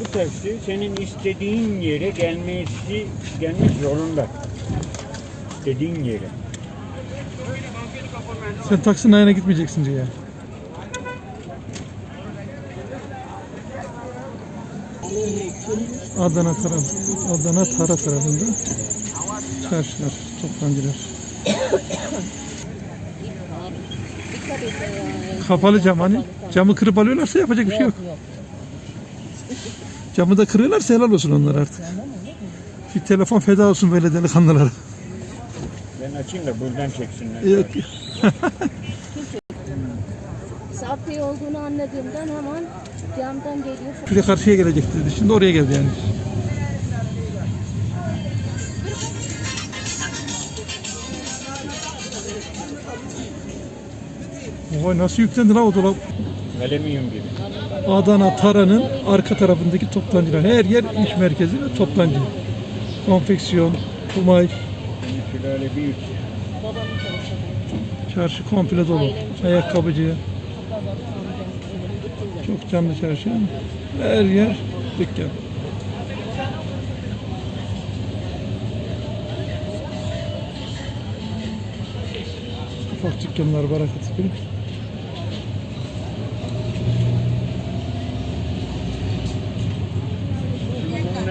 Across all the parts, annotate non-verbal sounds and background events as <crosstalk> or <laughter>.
Bu taksi senin istediğin yere gelmesi gelmek zorunda. İstediğin yere. Sen taksinin ayağına gitmeyeceksin diye. Adana taraf, Adana Tara tarafında çarşılar, toptancılar. Kapalı cam hani. Camı kırıp alıyorlarsa yapacak bir şey. Yok yok. <laughs> Camı da kırıyorlarsa helal olsun onlar artık. Bir telefon feda olsun böyle delikanlılara. Ben açayım da buradan çeksinler. Yok. <laughs> Safi olduğunu anladığımdan hemen camdan geliyor. Bir de karşıya gelecek dedi. Şimdi oraya geldi yani. Vay nasıl yüklendi lan o dolap? Alüminyum gibi. Adana Tara'nın arka tarafındaki toptancılar. Her yer iş merkezi ve toptancı. Konfeksiyon, kumaş, çarşı komple dolu. Ayakkabıcı, çok canlı çarşı. Her yer dükkan. Ufak dükkanlar barakat gibi.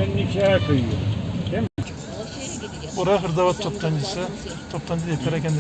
Bunların nikahı kıyıyor. Değil mi? O şeye gideceğiz. Orası hırdavat toptancısı. Toptancı değil, perakende.